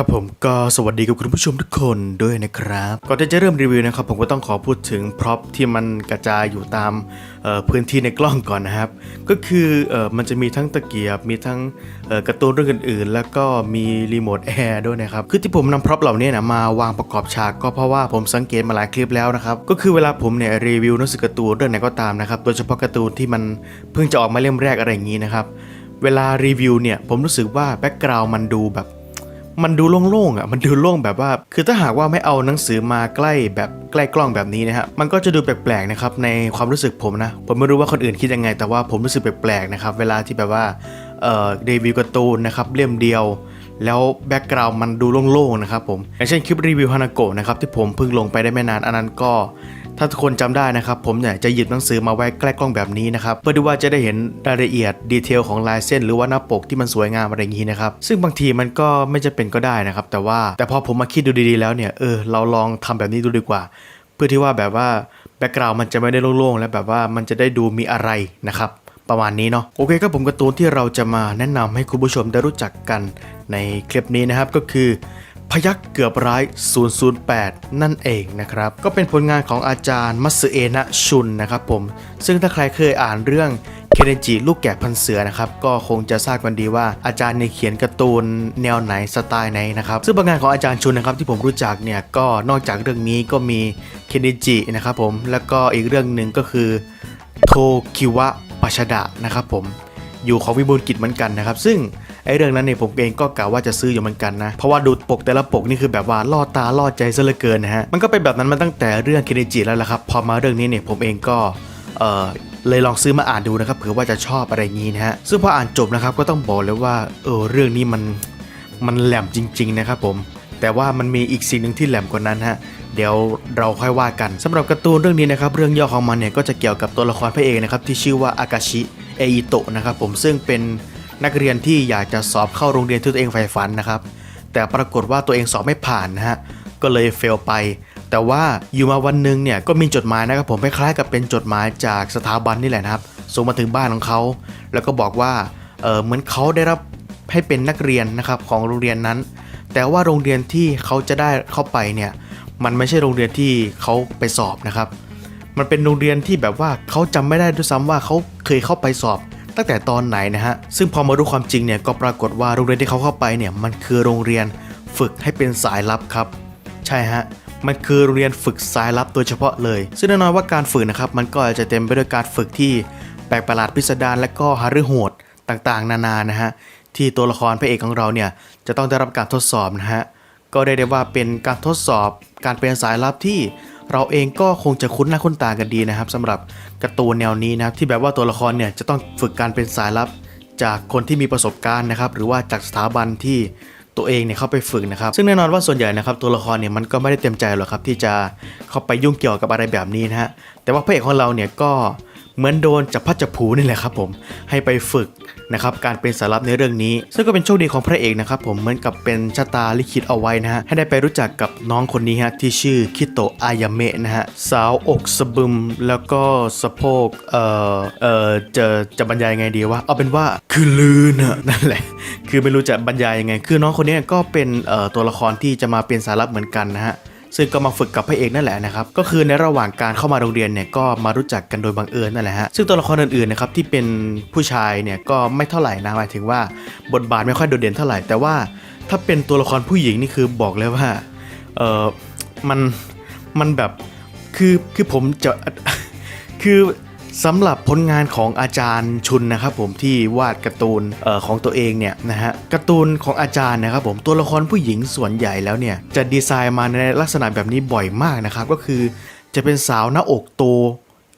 ครับผมก็สวัสดีกับคุณผู้ชมทุกคนด้วยนะครับก่อนที่จะเริ่มรีวิวนะครับ ผมก็ต้องขอพูดถึงพร็อพที่มันกระจายอยู่ตามพื้นที่ในกล้องก่อนนะครับ ก็คือออมันจะมีทั้งตะเกียบ มีทั้งกร์ตูนเรื่องอื่นๆ แล้วก็มีรีโมทแอร์ด้วยนะครับ คือที่ผมนำพร็อพเหล่านี้นะมาวางประกอบฉากก็เพราะว่าผมสังเกตมาหลายคลิปแล้วนะครับ ก็คือเวลาผมเนี่ยรีวิวหนังสือการ์ตูนเรื่องไหนก็ตามนะครับ โดยเฉพาะการ์ตูนที่มันเพิ่งจะออกมาเล่มแรกอะไรอย่างนี้นะครับ เวลารีวิวเนี่ยผมรู้สึกว่าแบ็กกราวด์มันดูแบบ มันดูโล่งๆอะมันดูโล่งแบบว่า คือถ้าหากว่าไม่เอาหนังสือมาใกล้แบบใกล้กล้องแบบนี้นะฮะมันก็จะดูแปลกๆนะครับในความรู้สึกผมนะ ผมไม่รู้ว่าคนอื่นคิดยังไง แต่ว่าผมรู้สึกแปลกๆนะครับเวลาที่แบบว่าเอ่อรีวิวการ์ตูนนะครับเล่มเดียว แล้วแบ็กกราวด์มันดูโล่งๆนะครับผมอย่างเช่นคลิปรีวิวฮานาโกะนะครับที่ผมเพิ่งลงไปได้ไม่นานอันนั้นก็ ถ้าทุกคนจำได้นะครับ ผมเนี่ยจะหยิบหนังสือมาไว้ใกล้กล้องแบบนี้นะครับเพื่อที่ว่าจะได้เห็นรายละเอียดดีเทลของลายเส้น หรือว่าหน้าปกที่มันสวยงามอะไรอย่างนี้นะครับซึ่งบางทีมันก็ไม่จะเป็นก็ได้นะครับ แต่ว่าแต่พอผมมาคิดดูดีๆแล้วเนี่ยเออเราลองทำแบบนี้ดูดีกว่า เพื่อที่ว่าแบบว่าแบ็กกราวด์มันจะไม่ได้โล่งๆ และแบบว่ามันจะได้ดูมีอะไรนะครับประมาณนี้เนาะโอเคครับผมการ์ตูนที่เราจะมาแนะนำให้คุณผู้ชมได้รู้จักกันในคลิปนี้นะครับก็คือ พยักเกือบร้าย 008 นั่นเองนะครับ ก็เป็นผลงานของอาจารย์มัตสึเอนะชุนนะครับผม ซึ่งถ้าใครเคยอ่านเรื่องเคเนจิลูกแกะพันเสือนะครับก็คงจะทราบกันดีว่าอาจารย์เนี่ยเขียนการ์ตูนแนวไหนสไตล์ไหนนะครับซึ่งผลงานของอาจารย์ชุนนะครับที่ผมรู้จักเนี่ยก็นอกจากเรื่องนี้ก็มีเคเนจินะครับผมแล้วก็อีกเรื่องหนึ่งก็คือโทคิวะปัชดะนะครับผมอยู่ของวิบูลกิจเหมือนกันนะครับ ซึ่ง ไอ้เรื่องนั้นเนี่ยผมเองก็กะว่าจะซื้ออยู่เหมือนกันนะ เพราะว่าดูปกแต่ละปกนี่คือแบบว่าล่อตาล่อใจซะเหลือเกินนะฮะ มันก็เป็นแบบนั้นมาตั้งแต่เรื่องคินิจิแล้วล่ะครับ พอมาเรื่องนี้เนี่ยผมเองก็เออเลยลองซื้อมาอ่านดูนะครับเผื่อว่าจะชอบอะไรงนี้นะฮะ ซึ่งพออ่านจบนะครับก็ต้องบอกเลยว่าเออเรื่องนี้มันมันแหลมจริง ๆ นะครับผม แต่ว่ามันมีอีกสิ่งหนึ่งที่แหลมกว่านั้นฮะเดี๋ยวเราค่อยว่ากันสำหรับการ์ตูนเรื่องนี้นะครับเรื่องย่อของมันเนี่ยก็จะเกี่ยวกับตัวละครพระเอกนะครับที่ชื่อว่าอากาชิเออิโตะนะครับผมซึ่งเป็น นักเรียนที่อยากจะสอบเข้าโรงเรียนที่ตัวเองใฝ่ฝันนะครับ แต่ปรากฏว่าตัวเองสอบไม่ผ่านนะฮะก็เลยเฟลไป แต่ว่าอยู่มาวันหนึ่งเนี่ยก็มีจดหมายนะครับผมคล้ายๆกับเป็นจดหมายจากสถาบันนี่แหละนะครับส่งมาถึงบ้านของเขา แล้วก็บอกว่าเออเหมือนเขาได้รับให้เป็นนักเรียนนะครับของโรงเรียนนั้น แต่ว่าโรงเรียนที่เขาจะได้เข้าไปเนี่ยมันไม่ใช่โรงเรียนที่เขาไปสอบนะครับ มันเป็นโรงเรียนที่แบบว่าเขาจำไม่ได้ด้วยซ้ำว่าเขาเคยเข้าไปสอบ ตั้งแต่ตอนไหนนะฮะ ซึ่งพอมารู้ความจริงเนี่ยก็ปรากฏว่าโรงเรียนที่เขาเข้าไปเนี่ยมันคือโรงเรียนฝึกให้เป็นสายลับครับ ใช่ฮะมันคือโรงเรียนฝึกสายลับโดยเฉพาะเลย ซึ่งแน่นอนว่าการฝึกนะครับมันก็อาจจะเต็มไปด้วยการฝึกที่แปลกประหลาดพิสดารและก็หฤโหดต่างๆ นานานะฮะที่ตัวละครพระเอกของเราเนี่ยจะต้องได้รับการทดสอบนะฮะก็ได้ได้ว่าเป็นการทดสอบการเป็นสายลับที่ เราเองก็คงจะคุ้นหน้าคุ้นตากันดีนะครับสำหรับการ์ตูนแนวนี้นะครับที่แบบว่าตัวละครเนี่ยจะต้องฝึกการเป็นสายลับจากคนที่มีประสบการณ์นะครับหรือว่าจากสถาบันที่ตัวเองเนี่ยเข้าไปฝึกนะครับ ซึ่งแน่นอนว่าส่วนใหญ่นะครับตัวละครเนี่ยมันก็ไม่ได้เต็มใจหรอกครับที่จะเข้าไปยุ่งเกี่ยวกับอะไรแบบนี้นะฮะแต่ว่าพระเอกของเราเนี่ยก็ เหมือนโดนจับพัดจับผูนี่แหละครับผมให้ไปฝึกนะครับการเป็นสายลับในเรื่องนี้ ซึ่งก็เป็นโชคดีของพระเอกนะครับผมเหมือนกับเป็นชะตาลิขิตเอาไว้นะฮะให้ได้ไปรู้จักกับน้องคนนี้ฮะที่ชื่อคิโตะอายาเมะนะฮะสาวอกสะบึมแล้วก็สะโพกเอ่อเอ่อจะจะบรรยายไงดีวะเอาเป็นว่าคือลือนะนั่นแหละ คือไม่รู้จะบรรยายยังไง คือน้องคนนี้ก็เป็นเอ่อตัวละครที่จะมาเป็นสายลับเหมือนกันนะฮะ ซึ่งก็มาฝึกกับพระเอกนั่นแหละนะครับก็คือในระหว่างการเข้ามาโรงเรียนเนี่ยก็มารู้จักกันโดยบังเอิญนั่นแหละฮะซึ่งตัวละครอื่นๆนะครับที่เป็นผู้ชายเนี่ยก็ไม่เท่าไหร่นะหมายถึงว่าบทบาทไม่ค่อยโดดเด่นเท่าไหร่ แต่ว่าถ้าเป็นตัวละครผู้หญิงนี่คือบอกเลยว่าเออมันมันแบบคือคือผมจะคือ สำหรับผลงานของอาจารย์ชุนนะครับผมที่วาดการ์ตูนออของตัวเองเนี่ยนะฮะการ์ตูนของอาจารย์นะครับผมตัวละครผู้หญิงส่วนใหญ่แล้วเนี่ยจะดีไซน์มาในลักษณะแบบนี้บ่อยมากนะครับก็คือจะเป็นสาวหน้าอกโต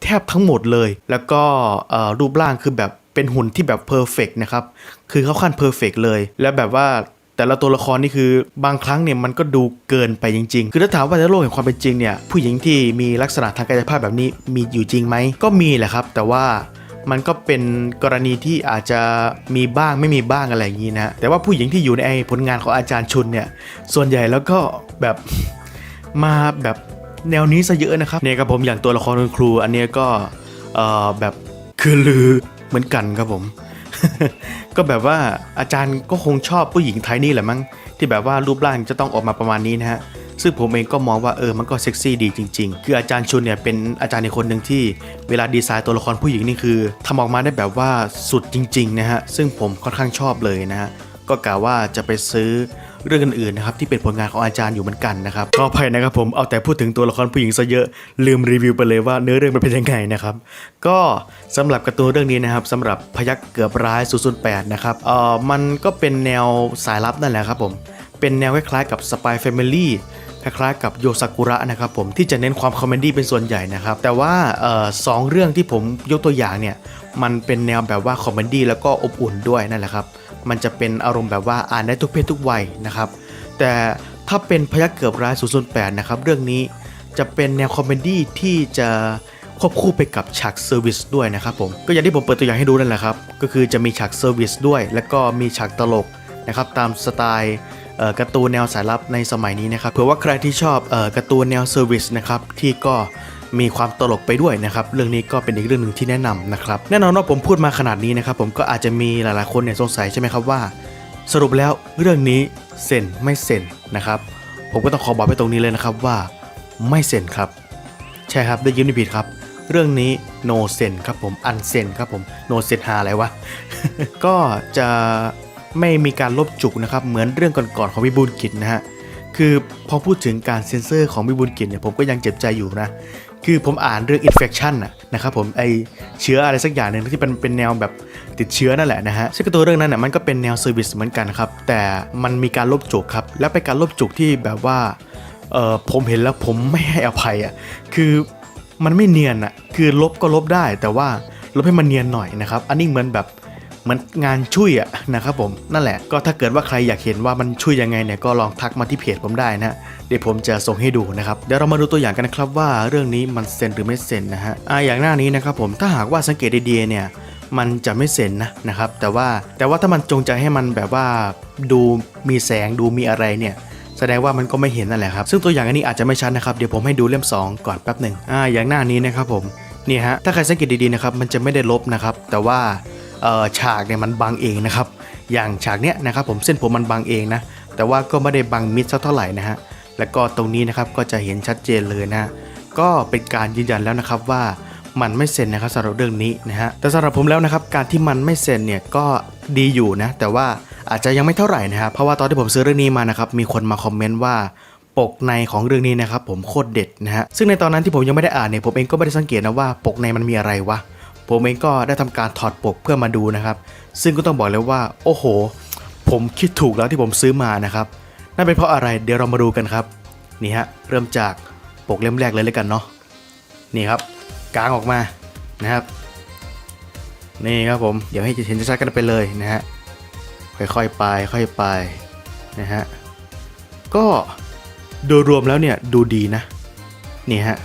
แทบทั้งหมดเลย แล้วก็รูปร่างคือแบบเป็นหุ่นที่แบบเพอร์เฟกนะครับคือเขาขั้นเพอร์เฟกเลย แล้วแบบว่า แต่ละตัวละครนี่คือบางครั้งเนี่ยมันก็ดูเกินไปจริง ๆ คือถ้าถามว่าในโลกแห่งความเป็นจริงเนี่ยผู้หญิงที่มีลักษณะทางกายภาพแบบนี้มีอยู่จริงไหมก็มีแหละครับ แต่ว่ามันก็เป็นกรณีที่อาจจะมีบ้างไม่มีบ้างอะไรอย่างนี้นะแต่ว่าผู้หญิงที่อยู่ในผลงานของอาจารย์ชุนเนี่ยส่วนใหญ่แล้วก็แบบมาแบบแนวนี้ซะเยอะนะครับเนี่ยครับผมอย่างตัวละครคุณครู อันนี้ก็เอ่อแบบคือลือเหมือนกันครับผม ก็แบบว่าอาจารย์ก็คงชอบผู้หญิงไทยนี่แหละมั้งที่แบบว่ารูปร่างจะต้องออกมาประมาณนี้นะฮะซึ่งผมเองก็มองว่าเออมันก็เซ็กซี่ดีจริง ๆ คืออาจารย์ชุนเนี่ยเป็นอาจารย์ในคนหนึ่งที่เวลาดีไซน์ตัวละครผู้หญิงนี่คือทำออกมาได้แบบว่าสุดจริงๆนะฮะซึ่งผมค่อนข้างชอบเลยนะฮะก็กะว่าจะไปซื้อ เรื่องอื่นๆนะครับที่เป็นผลงานของอาจารย์อยู่เหมือนกันนะครับก็อภัยนะครับผมเอาแต่พูดถึงตัวละครผู้หญิงซะเยอะลืมรีวิวไปเลยว่าเนื้อเรื่องมันเป็นยังไงนะครับก็สำหรับการ์ตูนเรื่องนี้นะครับสำหรับพยักเกือบร้าย008นะครับเอ่อมันก็เป็นแนวสายลับนั่นแหละครับผมเป็นแนวคล้ายๆกับ Spy Family คล้ายๆกับโยซากุระนะครับผมที่จะเน้นความคอมเมดี้เป็นส่วนใหญ่นะครับ แต่ว่าเอ่อสองเรื่องที่ผมยกตัวอย่างเนี่ย มันเป็นแนวแบบว่าคอมเมดี้แล้วก็อบอุ่นด้วยนั่นแหละครับ มันจะเป็นอารมณ์แบบว่าอ่านได้ทุกเพศทุกวัยนะครับ แต่ถ้าเป็นพยักเกือบร้าย008นะครับเรื่องนี้จะเป็นแนวคอมเมดี้ที่จะควบคู่ไปกับฉากเซอร์วิสด้วยนะครับผมก็อย่างที่ผมเปิดตัวอย่างให้ดูนั่นแหละครับ ก็คือจะมีฉากเซอร์วิสด้วย แล้วก็มีฉากตลกนะครับตามสไตล์การ์ตูนแนวสายลับในสมัยนี้นะครับเผื่อว่าใครที่ชอบออการ์ตูนแนวเซอร์วิสนะครับที่ก็ มีความตลกไปด้วยนะครับเรื่องนี้ก็เป็นอีกเรื่องหนึ่งที่แนะนำนะครับแน่นอนว่าผมพูดมาขนาดนี้นะครับผมก็อาจจะมีหลายๆคนเนี่ยสงสัยใช่ไหมครับว่า สรุปแล้วเรื่องนี้เซ็นไม่เซ็นนะครับผมก็ต้องขอบอกไปตรงนี้เลยนะครับว่าไม่เซ็นครับ ใช่ครับได้ยินไม่ผิดครับเรื่องนี้ no เซนครับผมอันเซนครับผม no เซนหาอะไรวะ ก็จะไม่มีการลบจุกนะครับ เหมือนเรื่องก่อนๆของวิบูลกิจนะฮะ คือพอพูดถึงการเซ็นเซอร์ของวิบูลกิจเนี่ยผมก็ยังเจ็บใจอยู่นะ คือผมอ่านเรื่อง infection นะนะครับผมไอเชื้ออะไรสักอย่างหนึ่งที่เป็นเป็นแนวแบบติดเชื้อนั่นแหละนะฮะซึ่งตัวเรื่องนั้นน่ะมันก็เป็นแนวเซอร์วิสเหมือนกันครับ แต่มันมีการลบจุกครับ และเป็นการลบจุกที่แบบว่าเออผมเห็นแล้วผมไม่ให้อภัยอะคือมันไม่เนียนอะคือลบก็ลบได้แต่ว่าลบให้มันเนียนหน่อยนะครับ อันนี้เหมือนแบบ เหมือนงานช่วยอะนะครับผมนั่นแหละก็ถ้าเกิดว่าใครอยากเห็นว่ามันช่วยยังไงเนี่ยก็ลองทักมาที่เพจผมได้นะเดี๋ยวผมจะส่งให้ดูนะครับเดี๋ยวเรามาดูตัวอย่างกันนะครับว่าเรื่องนี้มันเซ็นหรือไม่เซ็นนะฮะอ่าอย่างหน้านี้นะครับผมถ้าหากว่าสังเกตดีๆเนี่ยมันจะไม่เซ็นนะนะครับ แต่ว่าแต่ว่าถ้ามันจงใจให้มันแบบว่าดูมีแสงดูมีอะไรเนี่ยแสดงว่ามันก็ไม่เห็นนั่นแหละครับ ซึ่งตัวอย่างอันนี้อาจจะไม่ชัดนะครับ เดี๋ยวผมให้ดูเล่ม 2 ก่อนแป๊บหนึ่งอ่าอย่างหน้านี้นะครับผมนี่ฮะถ้าใครสังเกตดีๆนะครับมันจะไม่ได้ลบนะครับ แต่ว่า ฉากเนี่ยมันบังเองนะครับ อย่างฉากเนี้ยนะครับผมเส้นผมมันบังเองนะ แต่ว่าก็ไม่ได้บังมิดสักเท่าไหร่นะฮะ แล้วก็ตรงนี้นะครับก็จะเห็นชัดเจนเลยนะฮะก็เป็นการยืนยันแล้วนะครับว่ามันไม่เซ็นนะครับสำหรับเรื่องนี้นะฮะ แต่สำหรับผมแล้วนะครับการที่มันไม่เซ็นเนี่ยก็ดีอยู่นะ แต่ว่าอาจจะยังไม่เท่าไหร่นะครับเพราะว่าตอนที่ผมซื้อเรื่องนี้มานะครับมีคนมาคอมเมนต์ว่าปกในของเรื่องนี้นะครับผมโคตรเด็ดนะฮะซึ่งในตอนนั้นที่ผมยังไม่ได้อ่านเนี่ยผมเองก็ไม่ได้สังเกตนะว่าปกในมันมีอะไรวะ ผมเองก็ได้ทำการถอดปกเพื่อมาดูนะครับ ซึ่งก็ต้องบอกเลยว่า โอ้โห ผมคิดถูกแล้วที่ผมซื้อมานะครับ นั่นเป็นเพราะอะไรเดี๋ยวเรามาดูกันครับ นี่ฮะเริ่มจากปกเล่มแรกเลยเลยกันเนาะนี่ครับกางออกมานะครับ นี่ครับผมเดี๋ยวให้เห็นชัดๆกันไปเลยนะฮะค่อยๆไปค่อยไปนะฮะก็โดยรวมแล้วเนี่ยดูดีนะนี่ฮะ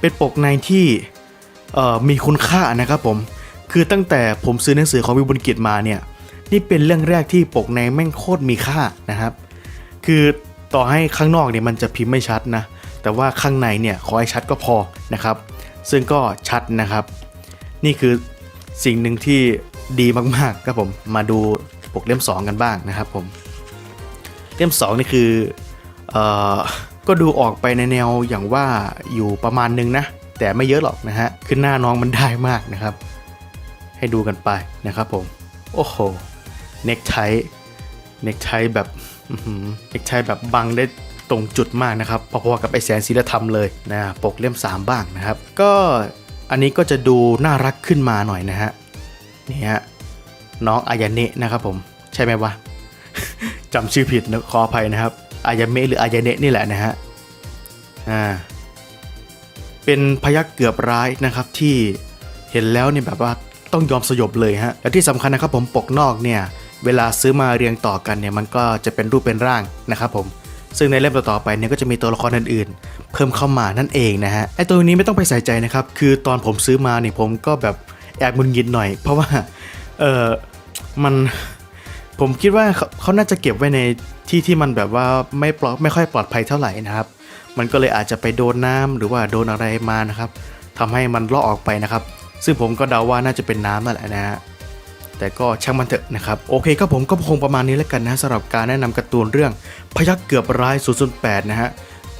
เป็นปกในที่ มีคุณค่านะครับผม คือตั้งแต่ผมซื้อหนังสือของวิบุญกิจมาเนี่ยนี่เป็นเรื่องแรกที่ปกในแม่งโคตรมีค่านะครับ คือต่อให้ข้างนอกเนี่ยมันจะพิมพ์ไม่ชัดนะ แต่ว่าข้างในเนี่ยขอให้ชัดก็พอนะครับ ซึ่งก็ชัดนะครับ นี่คือสิ่งหนึ่งที่ดีมากๆครับผมมาดูปกเล่ม 2 กันบ้างนะครับผมเล่ม 2 นี่คือเออก็ดูออกไปในแนวอย่างว่าอยู่ประมาณนึงนะ แต่ไม่เยอะหรอกนะฮะคือหน้าน้องมันได้มากนะครับ ให้ดูกันไปนะครับผม โอ้โหเน็กไทเน็กไทแบบเน็กไทแบบบังได้ตรงจุดมากนะครับพอๆกับไอแสนศิลธรรมเลยนะปกเล่ม 3 บ้างนะครับ ก็อันนี้ก็จะดูน่ารักขึ้นมาหน่อยนะฮะนี่ฮะน้องอายาเนะนะครับผมใช่ไหมวะจำชื่อผิดนะขออภัยนะครับอายาเมะหรืออายาเนะนี่แหละนะฮะอ่า เป็นพยักเกือบร้ายนะครับที่เห็นแล้วเนี่ยแบบว่าต้องยอมสยบเลยฮะและที่สำคัญนะครับผมปกนอกเนี่ยเวลาซื้อมาเรียงต่อกันเนี่ยมันก็จะเป็นรูปเป็นร่างนะครับผมซึ่งในเล่มต่อๆไปเนี่ยก็จะมีตัวละครอื่นๆ เพิ่มเข้ามานั่นเองนะฮะไอตัวนี้ไม่ต้องไปใส่ใจนะครับคือตอนผมซื้อมาเนี่ยผมก็แบบแอบมึนงิดหน่อย เพราะว่าเออมัน ผมคิดว่าเขาเขาน่าจะเก็บไว้ในที่ที่มันแบบว่าไม่ปลอดไม่ค่อยปลอดภัยเท่าไหร่นะครับ มันก็เลยอาจจะไปโดนน้ำหรือว่าโดนอะไรมานะครับทำให้มันลอกออกไปนะครับ ซึ่งผมก็เดาว่าน่าจะเป็นน้ำนั่นแหละนะฮะแต่ก็ช่างมันเถอะนะครับโอเคครับผมก็คงประมาณนี้แล้วกันนะสำหรับการแนะนำการ์ตูนเรื่องพยักเกือบร้าย008นะฮะ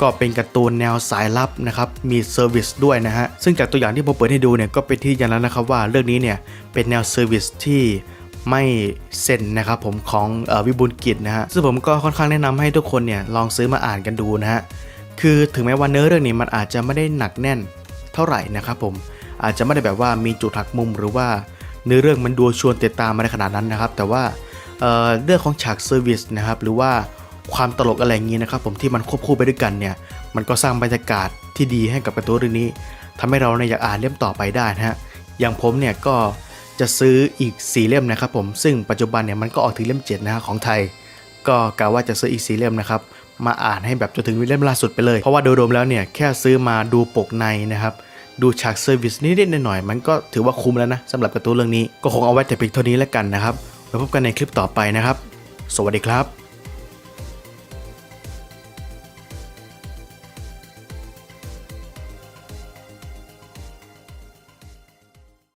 ก็เป็นการ์ตูนแนวสายลับนะครับมีเซอร์วิสด้วยนะฮะซึ่งจากตัวอย่างที่ผมเปิดให้ดูเนี่ยก็เป็นที่ยันแล้วนะครับว่าเรื่องนี้เนี่ยเป็นแนวเซอร์วิสที่ ไม่เซ็นนะครับผมของอวิบูลกิจนะฮะซึ่งผมก็ค่อนข้างแนะนำให้ทุกคนเนี่ยลองซื้อมาอ่านกันดูนะฮะคือถึงแม้ว่าเนื้อเรื่องนี้มันอาจจะไม่ได้หนักแน่นเท่าไหร่นะครับผมอาจจะไม่ได้แบบว่ามีจุดหักมุมหรือว่าเนื้อเรื่องมันดูชวนติดตามมาในขนาดนั้นนะครับ แต่ว่าเเรื่องของฉากเซอร์วิสนะครับหรือว่าความตลกอะไรอย่างนี้นะครับผมที่มันควบคู่ไปด้วยกันเนี่ยมันก็สร้างบรรยากาศที่ดีให้กับกร์ตูนเรื่องนี้ทำให้เราเนี่ยอยากอ่านเล่มต่อไปได้นะฮะอย่างผมเนี่ยก็ จะซื้ออีก 4 เล่มนะครับผมซึ่งปัจจุบันเนี่ยมันก็ออกถึงเล่ม7นะฮะของไทย ก็กะว่าจะซื้ออีกสีเล่มนะครับมาอ่านให้แบบจนถึงเล่มล่าสุดไปเลย เพราะว่าโดยรวมแล้วเนี่ยแค่ซื้อมาดูปกในนะครับดูฉากเซอร์วิสนิดๆหน่อยๆมันก็ถือว่าคุ้มแล้วนะสำหรับการ์ตูนเรื่องนี้ก็คงเอาไว้แต่เพียงเท่านี้แล้วกันนะครับไว้พบกันในคลิปต่อไปนะครับ สวัสดีครับ